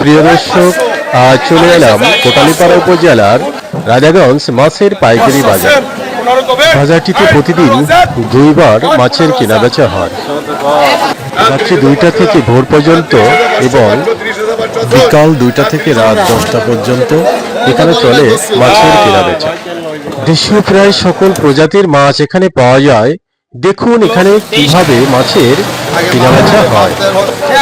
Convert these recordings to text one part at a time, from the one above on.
প্রিয় দর্শক, আজ চলে এলাম কোটালিপাড়া উপজেলার রাজাগঞ্জ মাছের পাইকারি বাজার। বাজারটিতে প্রতিদিন দুইবার মাছের কেনাবেচা হয়। রাত্রি দুইটা থেকে ভোর পর্যন্ত এবং বিকাল দুইটা থেকে রাত দশটা পর্যন্ত এখানে চলে মাছের কেনাবেচা। দেশীয় প্রায় সকল প্রজাতির মাছ এখানে পাওয়া যায় দেখুন এখানে কীভাবে মাছের কেনাবেচা হয়।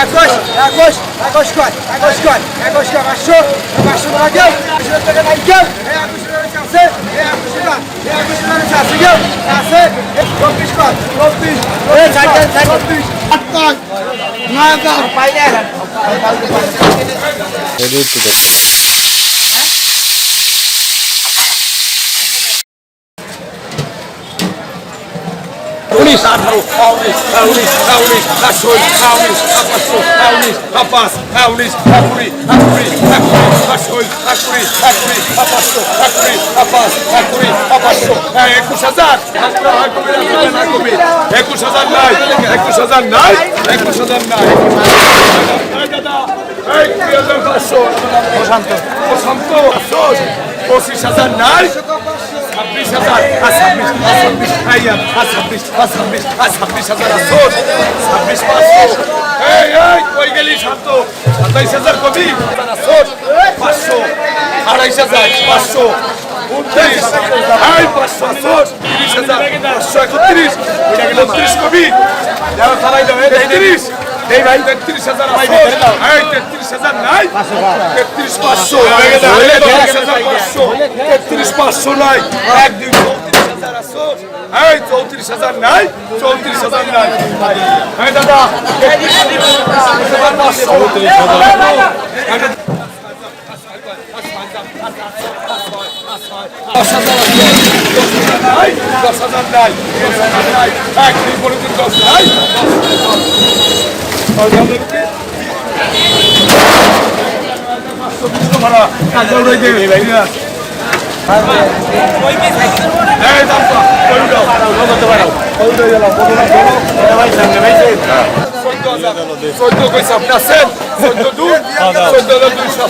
একুশ একুশ একুশ কয় একুশ কয় একুশ কয় পাঁচশো পাঁচশো টাকা কেউ পাঁচশো টাকা নাই কেউ একুশ টাকা আছে একুশ টাকা একুশ টাকা আছে কেউ আছে চব্বিশ কয় চব্বিশ চব্বিশ আট কয় নয় কয় পাইলে উনিশ আঠারো উনিশ উনিশ উনিশ একশো উনিশ পাঁচশো উনিশ পাঁচ উনিশ একুড়ি একুড়ি একুড়ি পাঁচশো একুড়ি একুড়ি পাঁচশো একুড়ি পাঁচ একুড়ি পাঁচশো একুশ হাজার একুশ হাজার নাই একুশ হাজার নাই একুশ হাজার নাই দাদা এই হাজার পাঁচশো প্রশান্ত প্রশান্ত পঁচিশ হাজার নাই হাজার আর ছাব্বিশ ছাব্বিশ আইয়া আর ছাব্বিশ ছাব্বিশ আর ছাব্বিশ হাজার পাঁচশো। এই এই, কই গেলি শান্ত সাতাইশ হাজার কবি আসোস পাঁচশো, আড়াইশ হাজার, পাঁচশো, উনত্রিশ পাঁচশো আসোস তিরিশ হাজার, পাঁচশো একত্রিশ, উনত্রিশ কবি। তেত্রিশ এই ভাই তেত্রিশ হাজার তেত্রিশ হাজার নাই। তেত্রিশ পাঁচশো। তেত্রিশ পাঁচশো। নাই। এক দুই চৌত্রিশ এই চৌত্রিশ হাজার নাই চৌত্রিশ হাজার নাই। হ্যাঁ দাদা। তেত্রিশ হাজার দশ হাজার নাই। দশ হাজার নাই দশ হাজার নাই। এক দুই দশ নাই দশ হাজার চোদ্দ কইছে আপনি আছেন চোদ্দ দু চোদ্দ হাজার দুইশো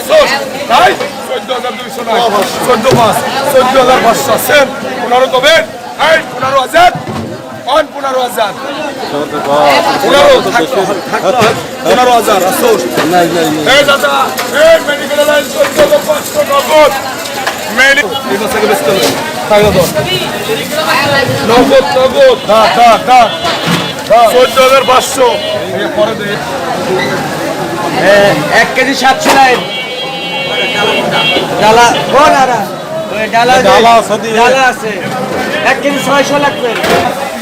তাই চোদ্দ হাজার দুইশো নয় চোদ্দ পাঁচ চোদ্দ হাজার পাঁচশো আছেন পনেরো কবেন পনেরো হাজার। অন পনেরো হাজার। পনেরো হাজার নগদ নগদ চোদ্দ হাজার পাঁচশো। পরে দে। এক কেজি সাতশো নাই ডালা ডালা ডালা আছে। এক কেজি ছয়শো লাগবে।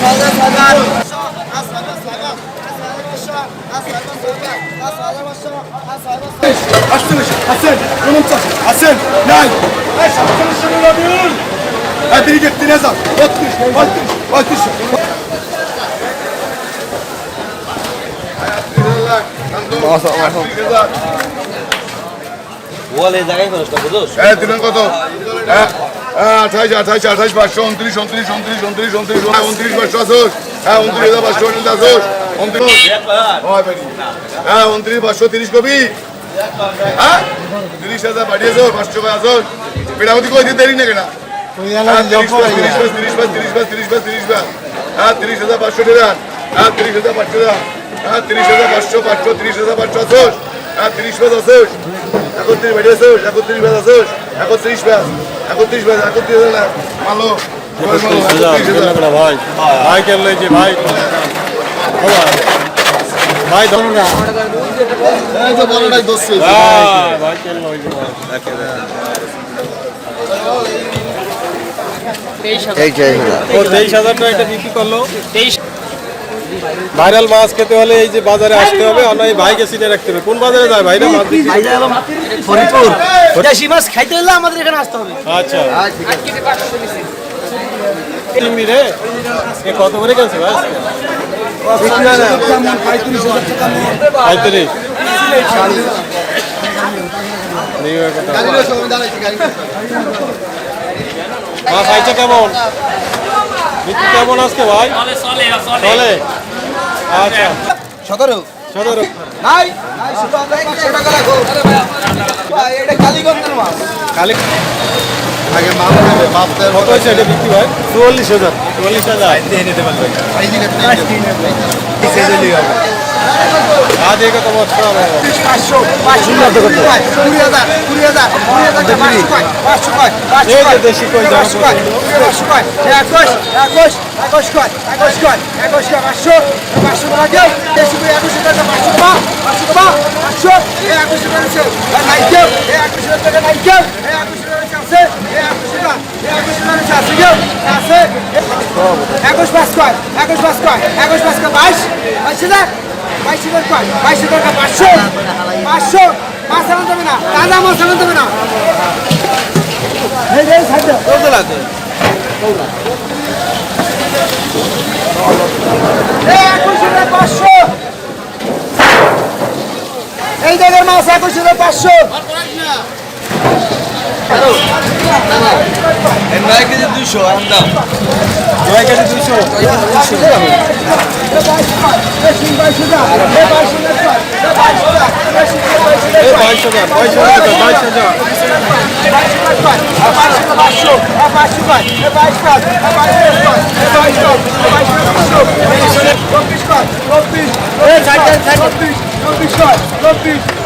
হাজার দুইশো করলাম আটচল্লিশ আছেন উনপঞ্চাশ আছেন নাই এই সাতচল্লিশ নবীন এদিকে তিন হাজার বত্রিশ পঁয়ত্রিশ পঁয়ত্রিশশো হ্যাঁ দিলেন কত হ্যাঁ হ্যাঁ আঠাইশ আঠাইশ আঠাইশ পাঁচশো উনত্রিশ উনত্রিশ উনত্রিশ উনত্রিশ উনত্রিশ উনত্রিশ পাঁচশো আসোস হ্যাঁ উনত্রিশ হাজার পাঁচশো উনত্রিশ আসোস উনত্রিশ। হ্যাঁ উনত্রিশ পাঁচশো তিরিশ কবি হ্যাঁ? তিরিশ হাজার পাঠিয়েছো পাঁচশো আসোস পেটামতি কই দিতে দেরি না? কেনা হ্যাঁ তিরিশ পাঁচ তিরিশ পাঁচ তিরিশ পাঁচ তিরিশ পাঁচ তিরিশ পাঁচ তিরিশ পাঁচ। হ্যাঁ তিরিশ হাজার পাঁচশো টাকা। হ্যাঁ তিরিশ হাজার পাঁচশো টাকা। হ্যাঁ তিরিশ হাজার পাঁচশো পাঁচশো তিরিশ হাজার পাঁচশো আসোস হ্যাঁ তিরিশ পাঁচ আসোস একত্রিশ পাঠিয়েছোস একত্রিশ পাঁচ আসোস একত্রিশ পাঁচ একত্রিশ পাঁচ একত্রিশ হাজার না ভাই। ভাই কেন ভাই? ভাই ধরো না। এই তো বড়টাই দোষ ভাই কেন লইছে ও তেইশ হাজার টাকা এটা বিক্রি করল? ভাইরাল মাছ খেতে হলে এই যে বাজারে আসতে হবে আর নয় ভাইকে চিনে রাখতে হবে। কোন বাজারে যায় মাছ বিক্রি? ফরিদপুর। দেশি মাছ খাইতে হলে আমাদের এখানে আসতে হবে। আচ্ছা। চিংড়ি রে এ কত করে গেছে ভাই? পঁয়ত্রিশ। কথা। মাছ কেমন? কেমন আজকে ভাই? চলে আচ্ছা। সতেরো। সতেরো। নাই? কালী আগে মাপ দেবে মাপ কত হয়েছে এটা বিক্রি হয় চুয়াল্লিশ হাজার। চুয়াল্লিশ হাজার। আজ এই মত করা হবে পাঁচশো পাঁচশো কয়? কুড়ি হাজার কুড়ি হাজার কুড়ি হাজার পাঁচশো কয় পাঁচশো কয় কয় দেশি কই যারা পাঁচশো কয় পাঁচশো কয় একুশ একুশ একুশ কয় একুশ কয় একুশ কয় পাঁচশো পাঁচশো টাকা কেউ দেশি কই একুশ টাকা পাঁচশো টাকা পাঁচশো টাকা পাঁচশো এই একুশ টাকা নাই কেউ এই একুশ টাকা নাই কেউ এই একুশ টাকা আছে এই একুশ টাকা এই একুশ টাকা আছে কেউ আছে একুশ পাঁচ কয় একুশ পাঁচ কয় একুশ পাঁচ কয় বাইশ বাইশ হাজার বাইশ হাজার কয়? বাইশ হাজার টাকা পাঁচশো? পাঁচশো? মাছ আনতে দেবে না। তাজা মাছ আনতে দেবে না এই যে এই জায়গার মাছ একুশ হাজার পাঁচশো। মাছ একুশ হাজার পাঁচশো নয় কেজি দুইশো এই বাইশ হাজার বাইশ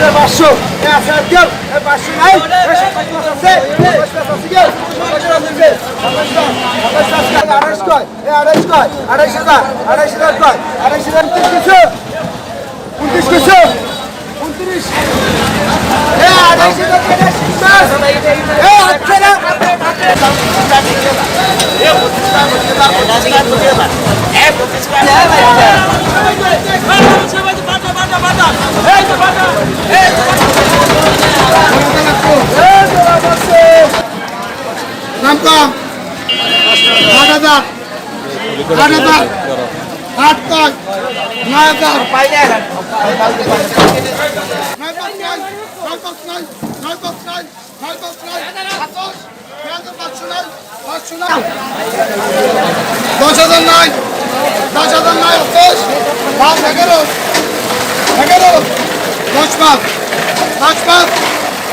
হাজার পাঁচশো পাঁচশো নাই আড়াইশ কয় আড়াইশ কয় আড়াইশ হাজার আড়াইশ হাজার কয় আড়াইশ হাজার কিছু উনত্রিশ কিছু উনত্রিশ আড়াইশ হাজার টাকা এ আটশো না নাম কম আট হাজার আট হাজার আট পাঁচ নয় হাজার নয় পাঁচ নয় নয় পাঁচ নয় নয় পাঁচ নয় নয় পাঁচ নয় সাতাশ নয় হাজার পাঁচশো নয় পাঁচশো নয় দশ হাজার নয় দশ হাজার নয় দশ পাঁচ এগারো এগারো দশ পাঁচ পাঁচ পাঁচ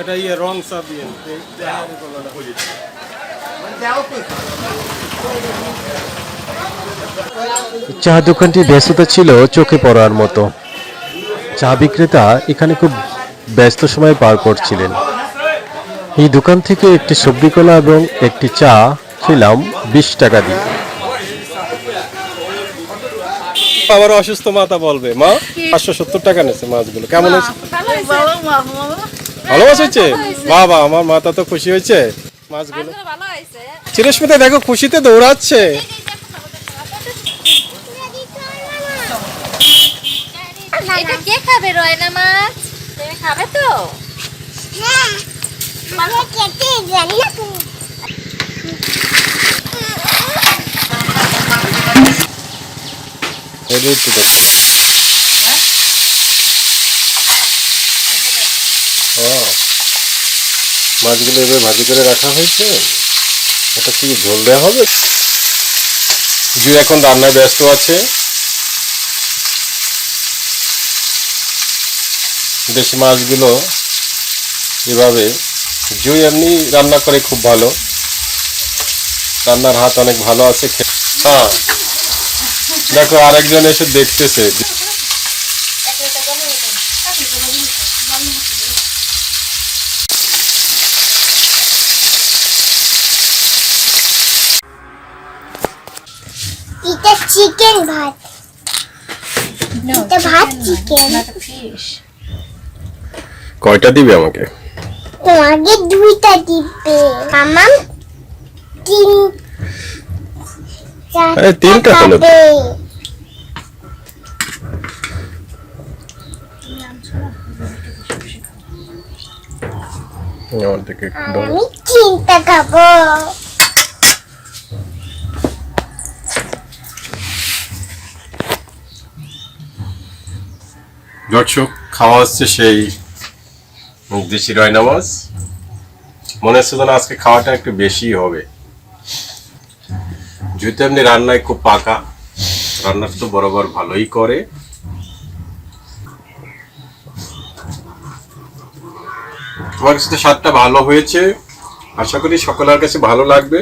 এটা ইয়ে রং চা দিয়ে। চা দোকানটি ব্যস্ততা ছিল চোখে পড়ার মতো। চা বিক্রেতা এখানে খুব ব্যস্ত সময় পার করছিলেন। এই দোকান থেকে একটি সবজি কলা এবং একটি চা খেলাম বিশ টাকা দিয়ে। আবার অসুস্থ মাতা বলবে মা পাঁচশো সত্তর টাকা নেছে মাছগুলো। কেমন হয়েছে। ভালো হয়েছে? বাবা আমার মাথা তো খুশি হয়েছে। মাছগুলো চিরস্মিতা দেখো খুশিতে দৌড়াচ্ছে। এটা কে খাবে রয়না মাছ? তুমি খাবে তো? ও, মাছগুলো এবার ভাজি করে রাখা হয়েছে। এটা কি ঝোল দেওয়া হবে? জু এখন রান্নায় ব্যস্ত আছে। দেশি মাছগুলো এভাবে জুই এমনি রান্না করে খুব ভালো। রান্নার হাত অনেক ভালো আছে হ্যাঁ। দেখো আরেকজন এসে দেখতেছে এটা চিকেন ভাত। এটা ভাত চিকেন কয়টা দিবে আমাকে? তোমাকে দুইটা দিবে। মামাম তিন এই তিনটা কেন? আমার দিকে আমি তিনটা খাব। দর্শক, খাওয়া হচ্ছে সেই দেশি রয়না মাছ মনে হচ্ছে যেন আজকে খাওয়াটা একটু বেশি হবে। যেহেতু এমনি রান্নায় খুব পাকা, রান্নাটা তো বরাবর ভালোই করে। তোমার কাছে তো স্বাদটা ভালো হয়েছে। আশা করি সকলের কাছে ভালো লাগবে।